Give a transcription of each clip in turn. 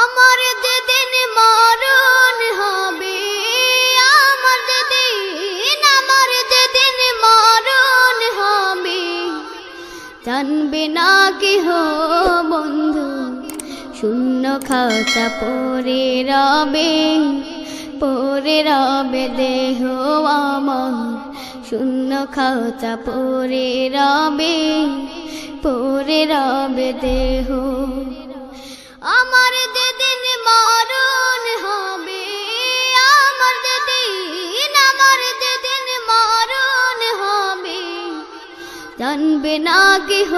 আমার যেদিন মরণ হবে, আমার যেদিন আমার যেদিন মরণ হবে। জানবে না কেহ বন্ধু, শূন্য খাতা পরে রবে পরে রবে দেহ আমার। শূন্য খাতা পরে রবে পরে রবে দেহ আমার যেদিন মরণ হবে, আমার যেদিন আমার যেদিন মরণ হবে। জানবে না কেহ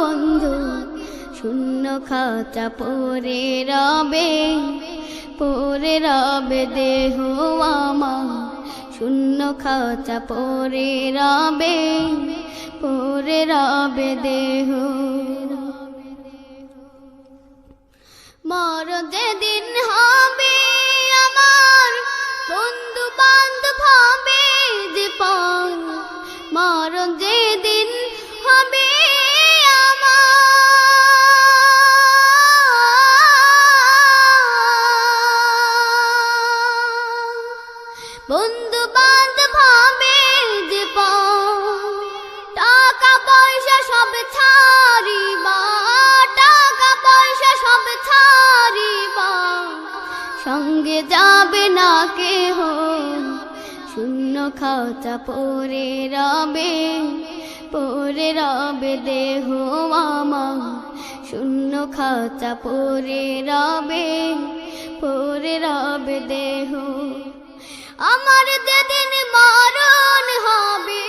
বন্ধু, শূন্য খাতা পরে রবে পরে রবে দেহ আমার। শূন্য খাতা পরে রবে পরে রবে দেহ মর যেদিন হবে আমার বন্ধু বান্ধব হবে যে পর মর যেদিন সঙ্গে যাবে না কেহ। শূন্য খাতা পরে রবে পরে রবে দেহ আমার। শূন্য খাতা পরে রবে পরে রবে দেহ। আমার যেদিন মরণ হবে,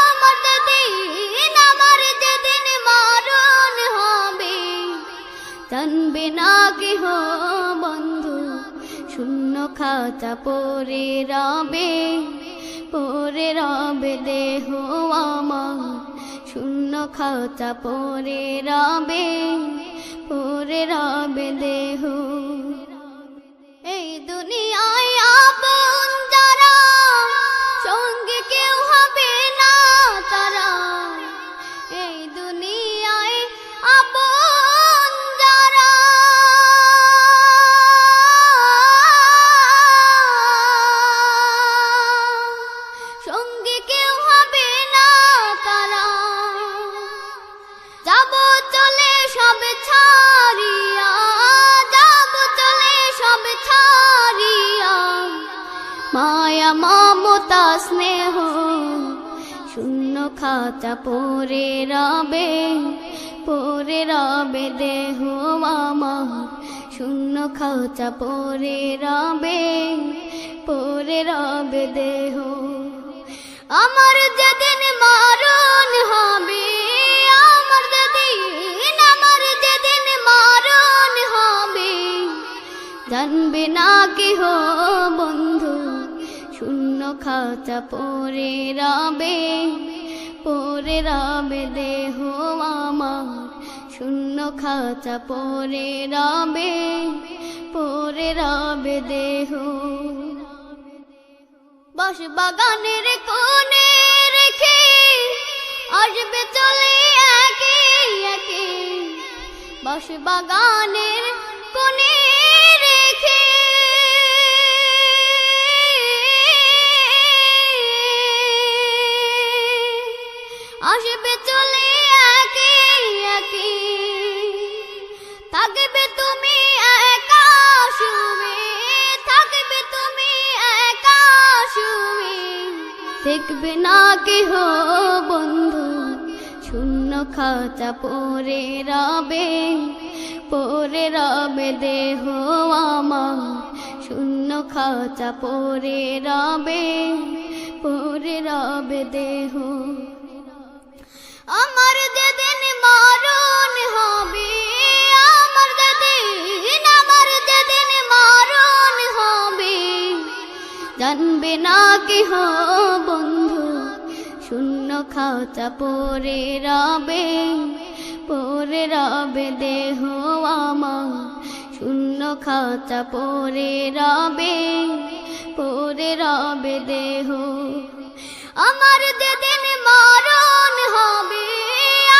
আমার যেদিন আমার যেদিন মরণ হবে, জানবে না কেহ বন্ধু। খাতা পরে রবে পরে রবে দেহ আমার। শূন্য খাতা পরে রবে পরে রবে দেহ। এই দুনিয়ায় খাতা পরে রবে পরে রবে দেহ আমার শূন্য খাতা পরে রবে পরে রবে দেহ। আমার যেদিন মরণ হবে, আমার যেদিন আমার যেদিন মরণ হবে, জানবে না কেহ বন্ধু, শূন্য খাতা পরে রবে। পরে রবে দেহ আমার, শূন্য খাতা পরে রবে পরে রবে দেহ। বাস বাগানের কোণে রেখে আসবে চলে একে একে। বাস বাগানের কোণে খাতা পরে রবে পরে রবে দেহ আমার। শূন্য খাতা পরে রবে পরে রবে দেহ। আমার যেদিন মরণ হবে, আমার যেদিন আমার যেদিন মরণ হবে, জানবে না কেহ বন্ধু খাতা পরে রবে পরে রবে দেহ আমার। শূন্য খাতা পরে রবে পরে রবে দেহ। আমার যেদিন মরণ হবে,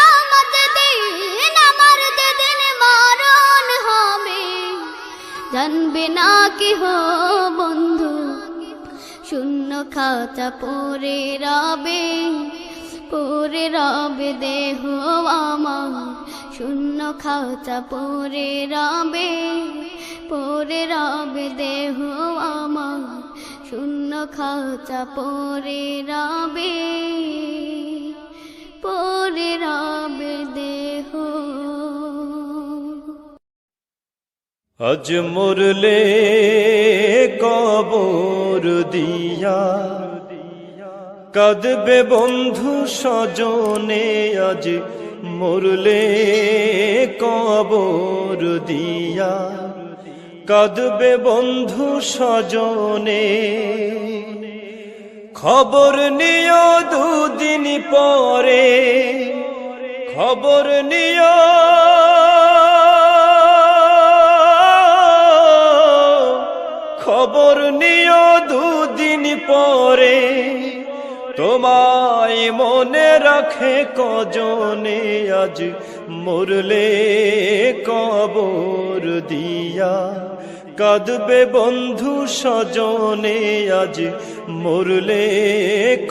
আমার যেদিন আমার যেদিন মরণ হবে, জানবে না কি হো বন্ধু? শূন্য খাতা পরে রবে পরে রবে দেহ আমার, শূন্য খাতা পরে রবে। পরে রবে দেহ আমার, শূন্য খাতা পরে রবে। পরে রবে দেহ। আজ মরলে কবর দিয়া কাঁদবে বন্ধু স্বজনে আজ মরলে কবর দিয়া। কাঁদবে বন্ধু স্বজনে, খবর নিও দুদিন পরে, খবর নিও। খবর নিও দুদিন পরে। তোমায় মনে রাখে কজনে আজ মরলে কবর দিয়া। কাঁদবে বন্ধু স্বজনে আজ মরলে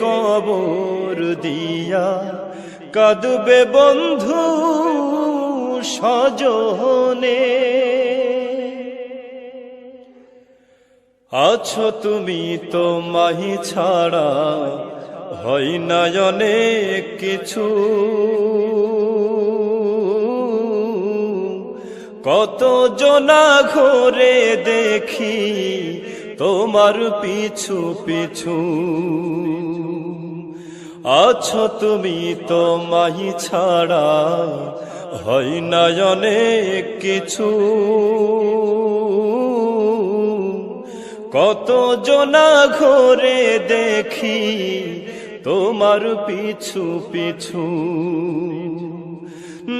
কবর দিয়া। কাঁদবে বন্ধু স্বজনে। আছো তুমি তো মাহি ছাড়া হয় না অনেক কিছু। কত জনা ঘরে দেখি তোমার পিছু পিছু। আছো তুমি তো মাহি ছাড়া, হয় না অনেক কিছু। কত জনা ঘরে দেখি তোমার পিছু পিছু।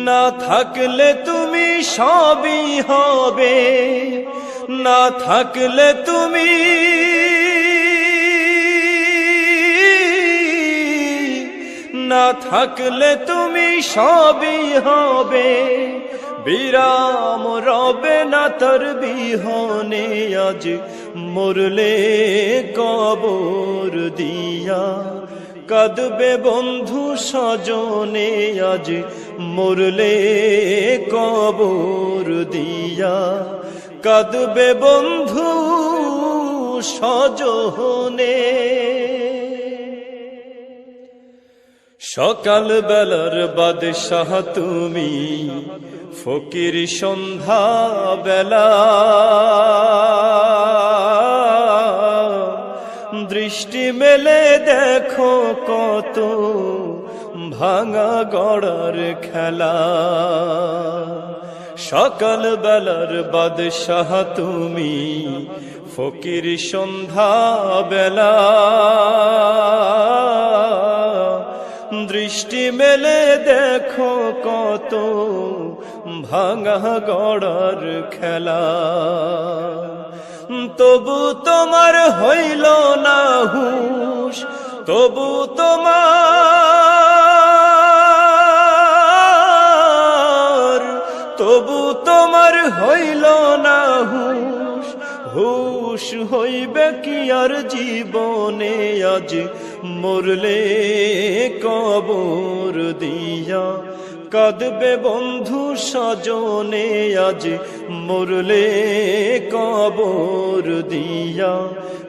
না থাকলে তুমি সবই হবে, না থাকলে তুমি না থাকলে তুমি সবই হবে। বিরাম রবে না তোর বিহনে আজ, মরলে কবর দিয়া। কাঁদবে বন্ধু স্বজনে আজ, মরলে কবর দিয়া। কাঁদবে বন্ধু স্বজনে সকাল বেলার বাদশাহ তুমি, ফকির সন্ধ্যা বেলা। দৃষ্টি মেলে দেখো কত ভাঙা গড়ার খেলা। সকাল বেলার বাদশাহ তুমি ফকির সন্ধ্যা বেলা। দৃষ্টি মেলে দেখো কত ভাঙা গড়ার খেলা। তবু তোমার হইল না হুশ, তবু তোমার তবু তোমার হইল না হুশ। হুশ হইবে কি আর জীবনে আজ, মরলে কবর দিয়া কাঁদবে বন্ধু সজনে আজ, মরলে কবর দিয়া।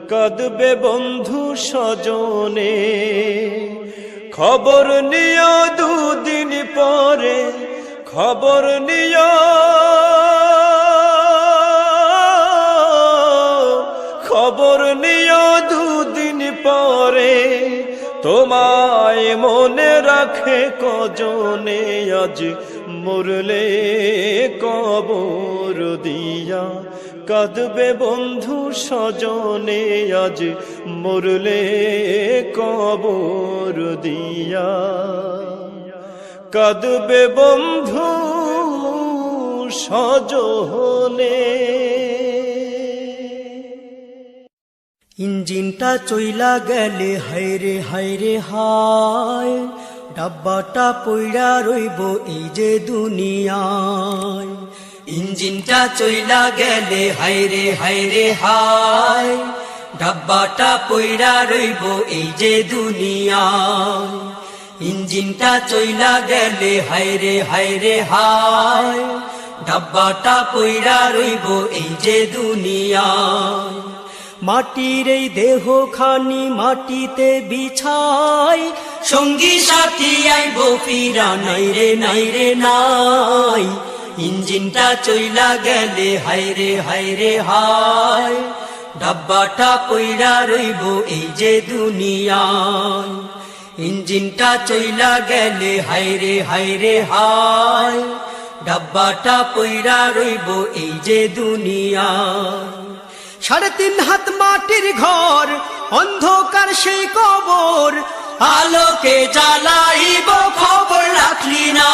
কাঁদবে বন্ধু সজনে, খবর নিও দুদিন পরে, খবর নিও। খবর নিও দুদিন পরে তোমায় মনে রাখে কজনে আজ মরলে কবর দিয়া। কাঁদবে বন্ধু সজনে আজ মরলে কবর দিয়া। কাঁদবে বন্ধু সজনে ইঞ্জিনটা চইলা গেলে, হায়রে হায়রে, হায়, ডাব্বাটা পইড়া রইব এই যে দুনিয়ায়। ইঞ্জিনটা চইলা গেলে হাইরে হাইরে হায়, ডাব্বাটা পইরা রইব এই যে দুনিয়া ইঞ্জিনটা চইলা গেলে হাইরে হাইরে হায়, ডাব্বাটা পইড়া রইব এই যে দুনিয়া মাটির এই দেহ খানি মাটিতে বিছাই। সঙ্গী সাথী আইব ফিরা, নাই রে নাই রে, নাই। ইঞ্জিনটা চইলা গেলে হাইরে হাইরে হায় ডাব্বাটা পইরা রইব এই যে দুনিয়ায়। ইঞ্জিনটা চইলা গেলে হাইরে হাইরে হায় ডাব্বাটা পইরা রইব এই যে দুনিয়ায়। সাড়ে তিন হাত মাটির ঘর, অন্ধকার সেই কবর। আলোকে জ্বালাইব, খবর রাখলি না।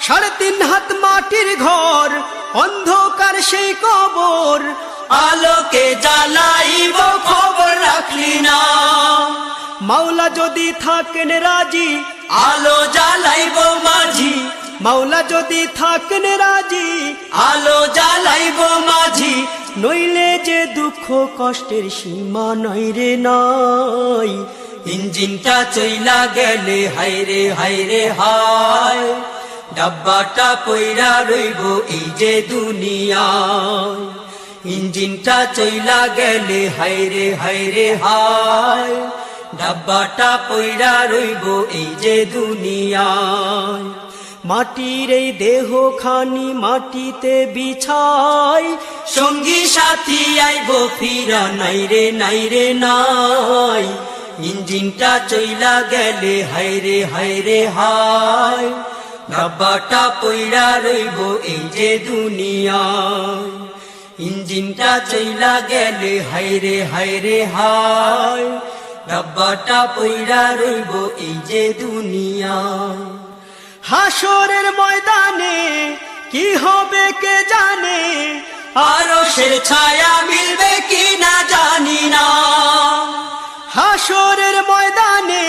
সাড়ে তিন হাত মাটির ঘর, অন্ধকার সেই কবর। আলোকে জ্বালাইব, খবর রাখলি না। মাওলা যদি থাকেন রাজি, আলো জ্বালাইব মাঝি। মাওলা যদি থাকেন রাজি, আলো জ্বালাইব মাঝি। নইলে যে দুঃখ কষ্টের সীমা নাই রে নাই। ইঞ্জিনটা চইলা গেলে হাইরে হাইরে হায় ডাব্বাটা পইরা রইব এই যে দুনিয়ায়। ইঞ্জিনটা চইলা গেলে হাইরে হাইরে হায়। ডাব্বাটা পইরা রইব এই যে দুনিয়ায়। মাটির এই দেহ খানি মাটিতে বিছাই। সঙ্গী সাথী আইব ফিরা নাই রে নাই রে, নাই। ইঞ্জিনটা চইলা গেলে হাইরে হাইরে হায় ডাব্বাটা পইরা রইব এই যে দুনিয়ায়। ইঞ্জিনটা চইলা গেলে হাইরে হাইরে হায় ডাব্বাটা পইরা রইব এই যে দুনিয়ায়। হাসরের ময়দানে কি হবে কে জানে? আরও সে ছায়া মিলবে কি না জানি না। হাসরের ময়দানে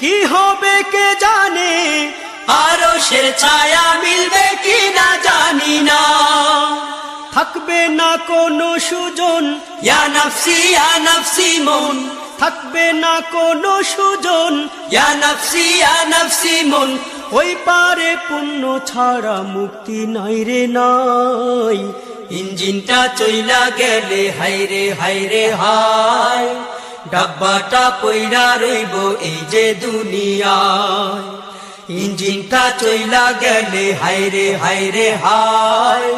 কি হবে কে জানে? আরও সে ছায়া মিলবে কি না জানি না। থাকবে না কোনো সুজন। ইয়া নফসি ইয়া নফসি মন। থাকবে না কোনো সুজন। ইয়া নফসি ইয়া নফসি মন। ওই পারে পুণ্য ছাড়া মুক্তি নাই রে নাই। ইঞ্জিনটা চইলা গেলে হাইরে হাইরে হায় ডাব্বাটা পইরা রইব এই যে দুনিয়ায়। ইঞ্জিনটা চইলা গেলে হাইরে হাইরে হায়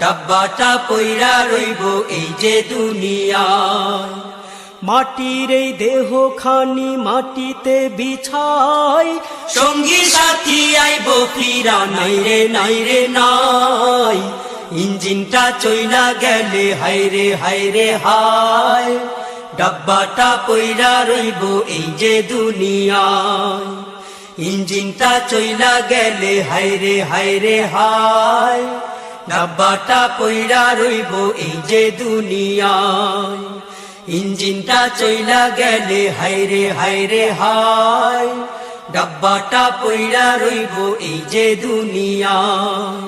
ডাব্বাটা পইরা রইব এই যে দুনিয়ায়। মাটির এই দেহ খানি মাটিতে বিছাই। সঙ্গী সাথী আইব ফিরা, নাই রে নাই রে, নাই। ইঞ্জিনটা চইলা গেলে হাইরে হাইরে হায় ডাব্বাটা পইরা রইব এই যে দুনিয়ায়। ইঞ্জিনটা চইলা গেলে হাইরে হাইরে হায় ডাব্বাটা পইরা রইব এই যে দুনিয়ায়। ইঞ্জিনটা চইলা গেলে হাইরে হাইরে হায়। ডাব্বাটা পইরা রইব এই যে দুনিয়ায়।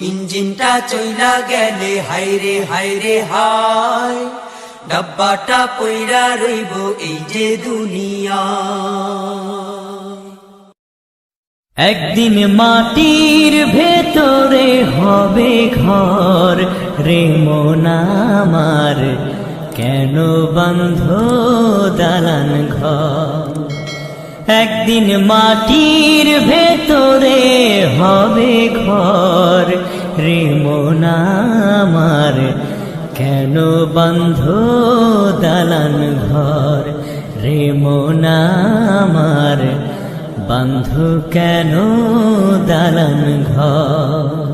ইঞ্জিনটা চইলা গেলে হাইরে হাইরে হায়। ডাব্বাটা পইরা রইব এই যে দুনিয়ায়। একদিন মাটির ভেতরে হবে ঘর, রে মোনামার কেন বন্ধ দালান ঘর? একদিন মাটির ভেতরে হবে ঘর। রে মোনামার কেন বন্ধ দালান ঘর? রে মোনামার বন্ধু কেন দালান ঘর?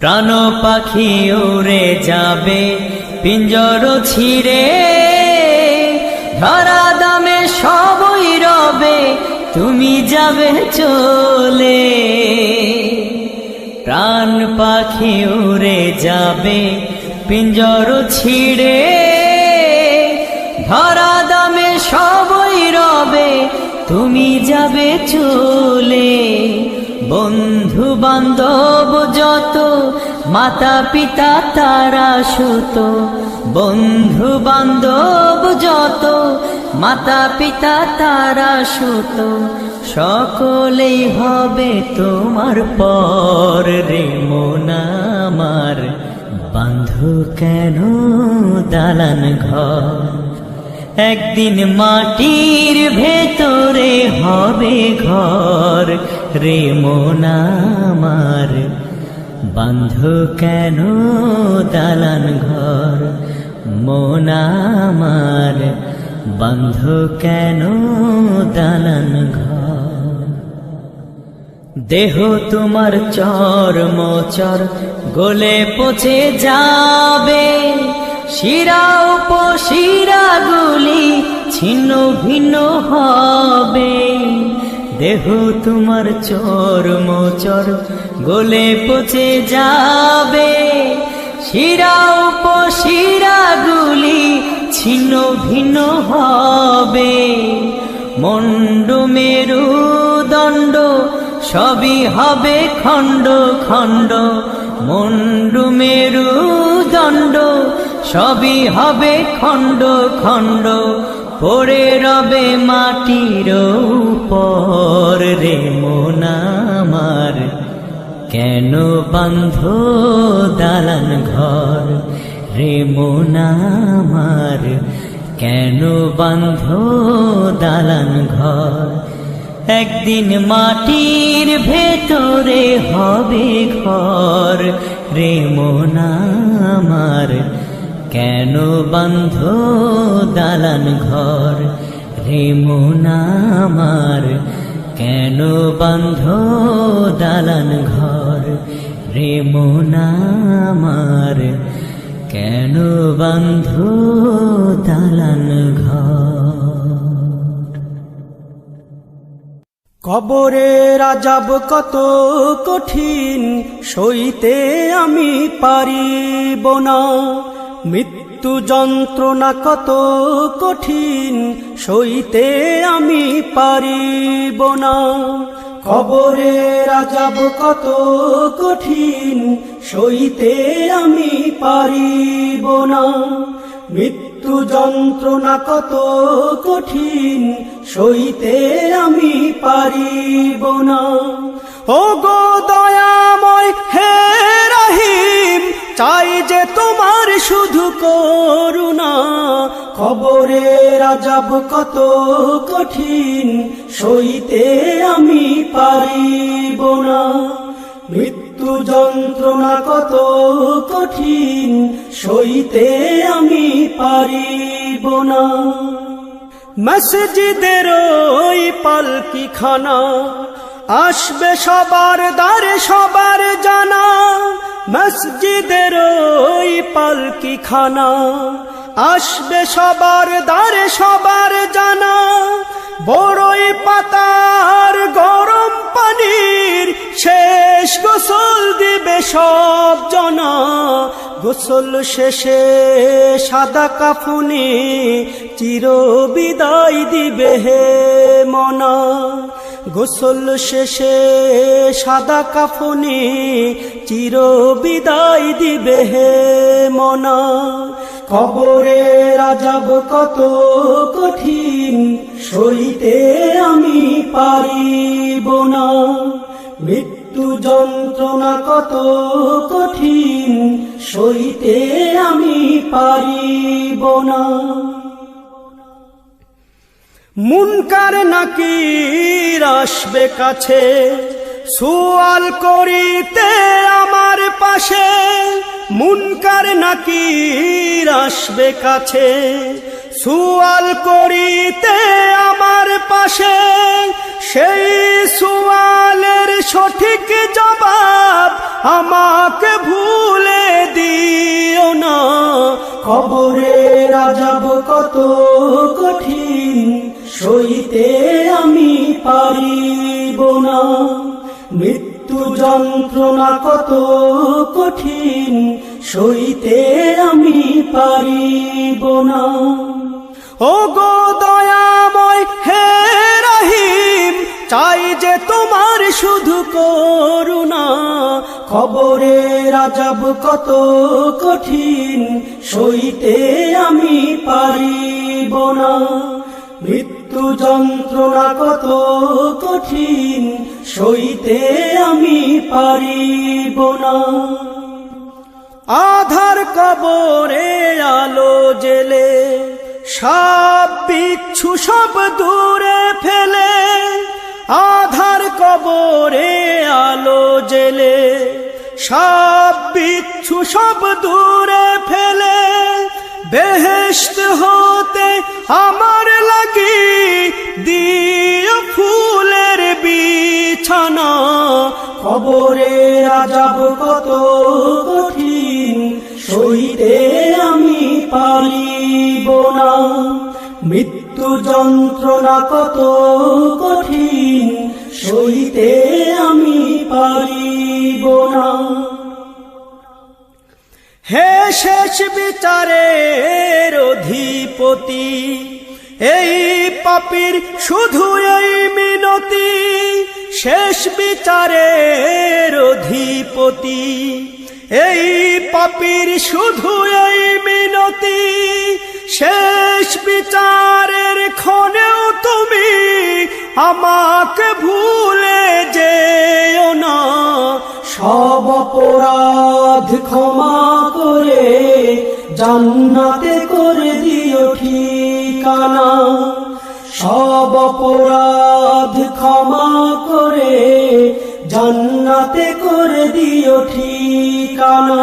প্রাণ পাখি উড়ে যাবে পিঞ্জর ছিঁড়ে, ধরা দামে সবই রবে, তুমি যাবে চলে। প্রাণ পাখি উড়ে যাবে, পিঞ্জর ছিঁড়ে, ধরা দামে সবই রবে, তুমি যাবে চলে। বন্ধু বান্ধব যত মাতা পিতা তারা সুত। বন্ধু বান্ধব যত মাতা পিতা তারা সুত। সকলেই হবে তোমার পর রে মোনামার বান্ধু কেন দালান ঘর? একদিন মাটির ভেতরে হবে ঘর রে মোনামার বান্ধ কেন দালান ঘর? মোনামার বান্ধ কেন দালান ঘর? দেহ তোমার চর মোচর, গলে পচে যাবে। শিরা উপশিরা গুলি ছিন্ন ভিন্ন হবে। দেহ তোমার চর মোচর গলে পচে যাবে। শিরা উপশিরা গুলি ছিন্ন ভিন্ন হবে। মন্ড মেরু দণ্ড সবই হবে খণ্ড খণ্ড। মন্ডু মেরু দণ্ড সবই হবে খণ্ড খণ্ড, পড়ে রবে মাটির উপর রে মোনামার কেন বান্ধ দালান ঘর রে মোনামার কেন বান্ধ দালান ঘর? একদিন মাটির ভেতরে হবে ঘর রে মোনামার কেন বান্ধ দালান ঘর? রে মোনামার কেন বান্ধ দালান ঘর? রে মোনামার কেন বান্ধ দালান ঘর? কবরে রাজাব কত কঠিন, সইতে আমি পারিব না। মৃত্যু যন্ত্রণা কত কঠিন, সইতে আমি পারিব না। কবরে রাজাব কত কঠিন, সইতে আমি পারিব না। মৃত্যু যন্ত্রণা কত কঠিন, সইতে আমি পারিব না। ও গো দয়াময় হে রহিম, চাই যে তোমার শুধু করুণা খবরে রাজাব কত কঠিন, সইতে আমি পারিব না। মৃত্যু যন্ত্রণা কত কঠিন, সইতে আমি পারিব না। মসজিদের ওই পালকি খানা আসবে সবার দ্বারে সবার জানা, মসজিদের ওই পালকি খানা আসবে সবার দ্বারে সবার জানা, বড়ই পাতার গরম পানির শেষ গোসল দিবে সব জনা। গোসল শেষে সাদা কাফুনি চির বিদায় দিবে হে মনা। গোসল শেষে সাদা কাফুনি চির বিদায় দিবে হে মনা। কবরে রাজাব কত কঠিন, সইতে আমি পারিব না। মৃত্যু যন্ত্রণা কত কঠিন, সইতে আমি পারিব না। মুনকার নাকি আসবে কাছে, সুয়াল করিতে আমার পাশে, মুনকার নাকি আসবে কাছে, সুয়াল করিতে আমার পাশে, সেই সুয়ালের সঠিক জবাব আমাকে ভুলে দিও না। খবরে রাজাব কত কঠিন। সইতে আমি পারিব না। মৃত্যু যন্ত্রণা কত কঠিন সইতে আমি পারিব না। ও গো দয়াময় হে রহিম, চাই যে তোমার শুধু করুণা। খবরে রাজাব কত কঠিন সইতে আমি পারিব না। মৃত্যু যন্ত্রণা কত কঠিন, সইতে আমি পারিব না। আধার কবরে আলো জেলে, সব বিচ্ছু সব দূরে ফেলে। আধার কবরে আলো জেলে, সব বিচ্ছু সব দূরে ফেলে। বেহেশত হতে আমার লাগি দিও ফুলের বিছানা। খবরে রাজাব কত কঠিন, সইতে আমি পারিব না। মৃত্যু যন্ত্রণা কত কঠিন, সইতে আমি পারিব না। হে শেষ বিচারের অধিপতি, এই পাপির শুধু এই মিনতি, শেষ বিচারের অধিপতি, এই পাপির শুধু এই মিনতি শেষ বিচারের ক্ষণেও তুমি আমাকে ভুলে যেও না। সব অপরাধ ক্ষমা করে জান্নাতে করে দিও ঠিকানা। সব অপরাধ ক্ষমা করে জান্নাতে করে দিও ঠিকানা।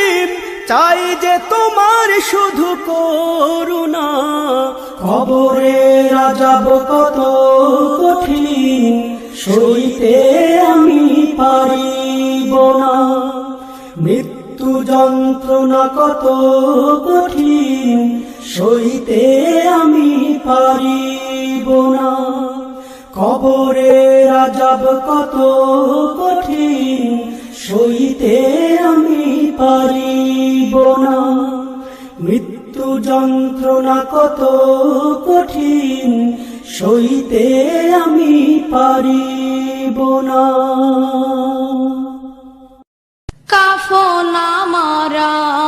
চাই যে তোমার শুধু করুণা। খবরে রাজাব কত কঠিন, সইতে আমি পারিব না। মৃত্যু যন্ত্রণা কত কঠিন, সইতে আমি পারিব না। কবরে রাজাব কত কঠিন, সইতে আমি পারিব না। মৃত্যু যন্ত্রণা কত কঠিন, সইতে আমি পারিব না। কাফন আমার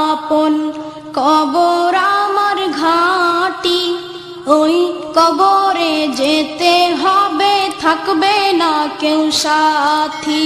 আপন, কবর আমার ঘাটি। ওই কবরে যেতে হবে, থাকবে না কেউ সাথী।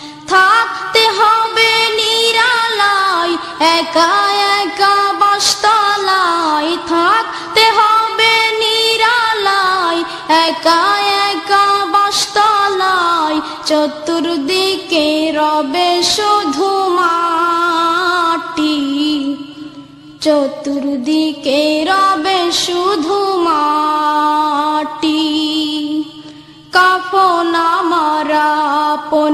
থাকতে হবে নিরালায়, একা একা বাসতলায়। থাকতে হবে নিরালায়, একা একা বাসতলায়। চতুর্দিকে রবে শুধু মাটি। চতুর্দিকে রবে শুধু মাটি। কাফন আমার আপন